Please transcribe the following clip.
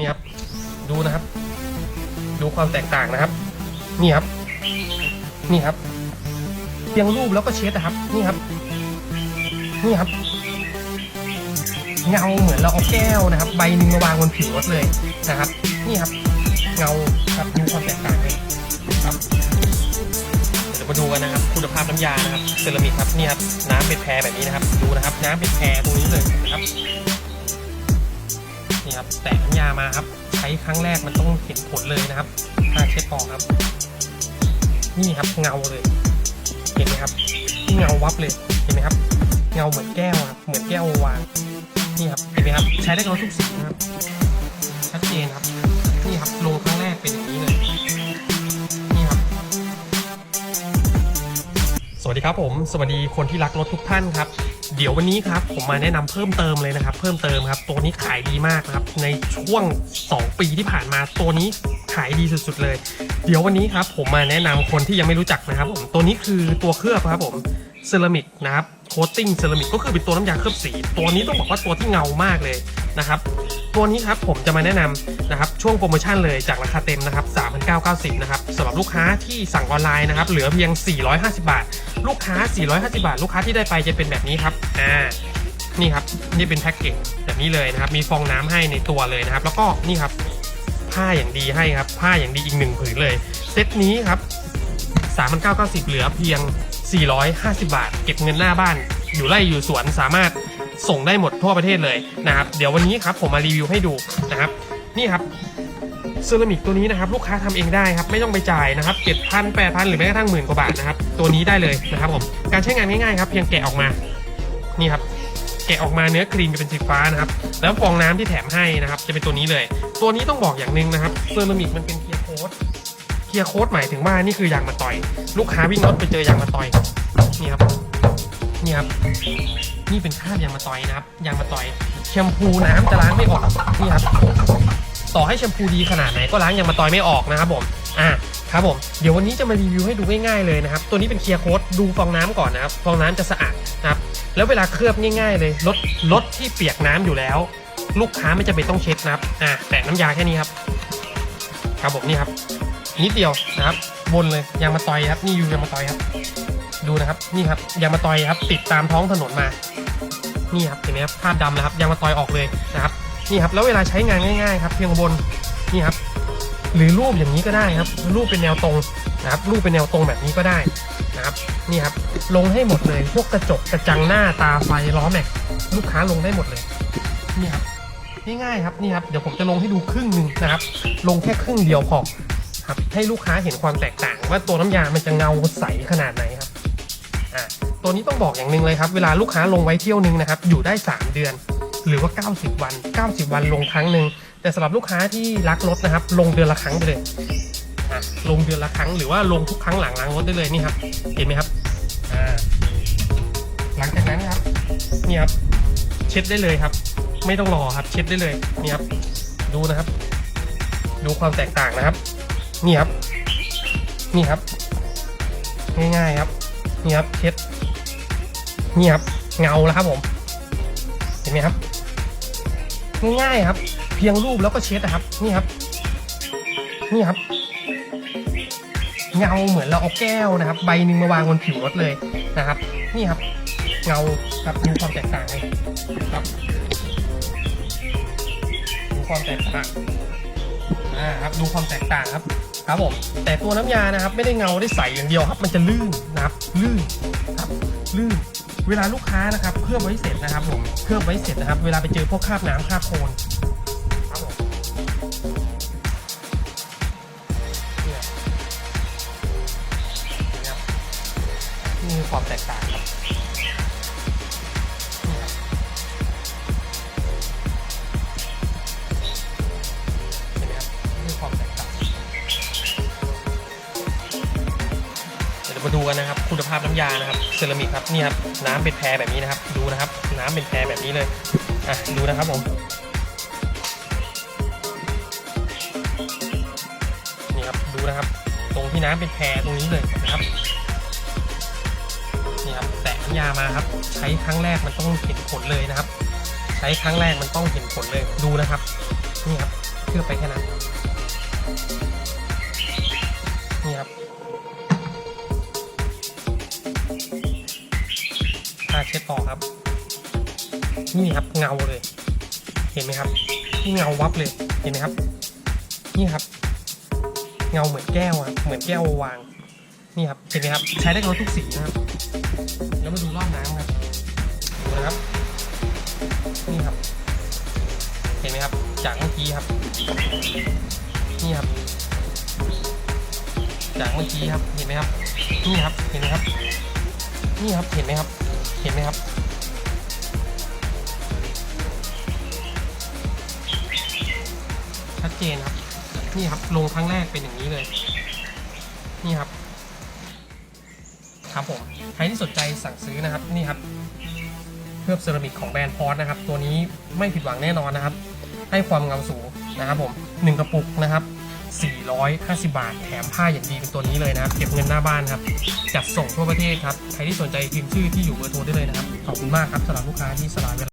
นี่ครับ ดูนะครับ ดูความแตกต่างนะครับ นี่ครับ นี่ครับเพียงรูปแล้วก็เช็ดนะครับ นี่ครับ นี่ครับ เงาเหมือนเราเอาแก้วนะครับ ใบหนึ่งมาวางบนผิวรถเลยนะครับ นี่ครับ เงาครับดูความแตกต่างเลยครับเดี๋ยวมาดูกันนะครับ คุณภาพน้ำยานะครับเซรามิกครับนี่ครับน้ำเป็นแพรแบบนี้นะครับ ดูนะครับ น้ำเป็นแพรตรงนี้เลยนะครับ นี่ครับแตะน้ำยามาครับ ใช้ครั้งแรกมันต้องเห็นผลเลยนะครับถ้าเช็ดออกครับ นี่ครับเงาเลย เห็นไหมครับเงาวับเลยเห็นไหมครับ เงาเหมือนแก้วครับเหมือนแก้ววางนี่ครับเห็นไหมครับ ใช้ได้กับรถทุกสีนะครับชัดเจนครับ นี่ครับลงครั้งแรกเป็นอย่างนี้เลยนี่ครับ สวัสดีครับผม สวัสดีคนที่รักรถทุกท่านครับ เดี๋ยววันนี้ครับผมมาแนะนำเพิ่มเติมเลยนะครับ เพิ่มเติมครับ ตัวนี้ขายดีมากครับ ในช่วง 2 ปีที่ผ่านมาตัวนี้ขายดีสุดๆเลย เดี๋ยววันนี้ครับผมมาแนะนำคนที่ยังไม่รู้จักนะครับผมตัวนี้คือตัวเคลือบครับผมเซรามิกนะครับโคตติ้งเซรามิกก็คือเป็นตัวน้ำยาเคลือบสี ตัวนี้ต้องบอกว่าตัวที่เงามากเลย นะครับตัวนี้ครับผมจะมาแนะนำนะครับช่วงโปรโมชั่นเลยจากราคาเต็มนะครับ3,990นะครับสำหรับลูกค้าที่สั่งออนไลน์นะครับเหลือเพียง 450 บาท ลูกค้า 450 บาท ลูกค้าที่ได้ไปจะเป็นแบบนี้ครับอ่านี่ครับนี่เป็นแพ็กเกจแบบนี้เลยนะครับมีฟองน้ำให้ในตัวเลยนะครับ แล้วก็นี่ครับผ้าอย่างดีให้ครับผ้าอย่างดีอีกหนึ่งผืนเลย เซตนี้ครับ3,990 เหลือเพียง 450 บาท เก็บเงินหน้าบ้าน อยู่ไร่อยู่สวนสามารถ ส่งได้หมดทั่วประเทศเลยนะครับเดี๋ยววันนี้ครับผมมารีวิวให้ดูนะครับนี่ครับเซรามิกตัวนี้นะครับลูกค้าทำเองได้ครับไม่ต้องไปจ่ายนะครับ7,000 8,000หรือแม้กระทั่งหมื่นกว่าบาทนะครับตัวนี้ได้เลยนะครับผมการใช้งานง่ายๆครับเพียงแกะออกมานี่ครับแกะออกมาเนื้อครีมจะเป็นสีฟ้านะครับแล้วฟองน้ำที่แถมให้นะครับ จะเป็นตัวนี้เลย ตัวนี้ต้องบอกอย่างหนึ่งนะครับเซรามิกมันเป็นเกียร์โค้ดเคลียร์โค้ดหมายถึงว่านี่คือยางมาต่อย ลูกค้าวิ่งรถไปเจอยางมาต่อยนี่ครับ นี่ครับ นี่เป็นคราบยางมาตอยนะครับ ยางมาตอย แชมพูน้ำจะล้างไม่ออก นี่ครับ ต่อให้แชมพูดีขนาดไหนก็ล้างยางมาตอยไม่ออกนะครับผม อ่าครับผม เดี๋ยววันนี้จะมารีวิวให้ดูง่ายๆเลยนะครับ ตัวนี้เป็นเคลียร์โค้ดดูฟองน้ำก่อนนะครับ ฟองน้ำจะสะอาดนะครับ แล้วเวลาเคลือบง่าย ๆ เลยรถรถที่เปียกน้ำอยู่แล้ว ลูกค้าไม่จำเป็นต้องเช็ดนะครับ อ่าแตะน้ำยาแค่นี้ครับ ครับผมนี่ครับ นิดเดียวนะครับวนเลยยางมาตอยครับ นี่อยู่ยางมาตอยครับ ดูนะครับนี่ครับยางมาตอยครับ ติดตามท้องถนนมา นี่ครับเห็นไหมครับภาพดำแล้วครับยางมาตอยออกเลยนะครับนี่ครับแล้วเวลาใช้งานง่ายๆครับเพียงบนนี่ครับหรือรูปอย่างนี้ก็ได้ครับ รูปเป็นแนวตรงนะครับรูปเป็นแนวตรงแบบนี้ก็ได้นะครับนี่ครับลงให้หมดเลยพวกกระจกกระจังหน้าตาไฟล้อแม็กลูกค้าลงได้หมดเลยนี่ครับง่ายๆครับนี่ครับเดี๋ยวผมจะลงให้ดูครึ่งหนึ่งนะครับ ลงแค่ครึ่งเดียวพอครับให้ลูกค้าเห็นความแตกต่าง ว่าตัวน้ำยามันจะเงาใสขนาดไหนครับ อ่าตัวนี้ต้องบอกอย่างหนึ่งเลยครับ เวลาลูกค้าลงไว้เที่ยวหนึ่งนะครับ อยู่ได้ 3 เดือน หรือว่า 90 วัน 90 วันลงครั้งหนึ่งแต่สำหรับลูกค้าที่รักรถนะครับ ลงเดือนละครั้งไปเลยอ่าลงเดือนละครั้งหรือว่าลงทุกครั้งหลังล้างรถได้เลยนี่ครับ เห็นไหมครับอ่าหลังจากนั้นครับนี่ครับเช็ดได้เลยครับ ไม่ต้องรอครับ เช็ดได้เลยนี่ครับดูนะครับ ดูความแตกต่างนะครับนี่ครับนี่ครับ ง่ายๆครับ นี่ครับเช็ดนี่ครับเงาแล้วครับผม เห็นไหมครับ ง่ายๆครับ เพียงรูปแล้วก็เช็ดนะครับ นี่ครับ นี่ครับ เงาเหมือนเราเอาแก้วนะครับ ใบหนึ่งมาวางบนผิวรถเลยนะครับ นี่ครับ เงาครับดูความแตกต่างเลยครับดูความแตกต่างอ่าครับดูความแตกต่างครับ ครับผมแต่ตัวน้ำยานะครับ ไม่ได้เงาได้ใสอย่างเดียวครับ มันจะลื่นนะครับลื่นครับลื่น เวลาลูกค้านะครับเคลือบไว้เสร็จนะครับผมเคลือบไว้เสร็จนะครับ เวลาไปเจอพวกคราบน้ำคราบโคลนครับผมเนี่ยนี่ครับนี่คือความแตกต่างครับ วนนะครับ คุณภาพน้ำยานะครับเซรามิกครับนี่ครับน้ำเป็นแพรแบบนี้นะครับ ดูนะครับ น้ำเป็นแพรแบบนี้เลยอะดูนะครับผมนี่ครับดูนะครับ ตรงที่น้ำเป็นแพรตรงนี้เลยนะครับนี่ครับแตะน้ำยามาครับ ใช้ครั้งแรกมันต้องเห็นผลเลยนะครับ ใช้ครั้งแรกมันต้องเห็นผลเลยดูนะครับนี่ครับเคลือไปแค่นั้น ถ้าเช็ดอครับ นี่ครับเงาเลย เห็นไหมครับนี่เงาวับเลยเห็นไหมครับ นี่ครับ เงาเหมือนแก้วครับเหมือนแก้ววาง นี่ครับเห็นไหมครับ ใช้ได้กับทุกสีนะครับ แล้วมาดูรอบน้ำครับดูนะครับ นี่ครับ เห็นไหมครับ จากเมื่อกี้ครับ นี่ครับจากเมื่อกี้ครับ เห็นไหมครับ นี่ครับ เห็นไหมครับ นี่ครับ เห็นไหมครับ เห็นไหมครับ ชัดเจนครับ นี่ครับลงครั้งแรกเป็นอย่างนี้เลย นี่ครับ ครับผมใครที่สนใจสั่งซื้อนะครับนี่ครับเคลือบเซรามิกของแบรนด์พอสนะครับ ตัวนี้ไม่ผิดหวังแน่นอนนะครับ ให้ความเงาสูงนะครับผม1กระปุกนะครับ 450 บาท แถมผ้าอย่างดีเป็นตัวนี้เลยนะครับ เก็บเงินหน้าบ้านครับ จัดส่งทั่วประเทศครับ ใครที่สนใจพิมพ์ชื่อที่อยู่เบอร์โทรได้เลยนะครับ ขอบคุณมากครับสำหรับลูกค้าที่สละเวลา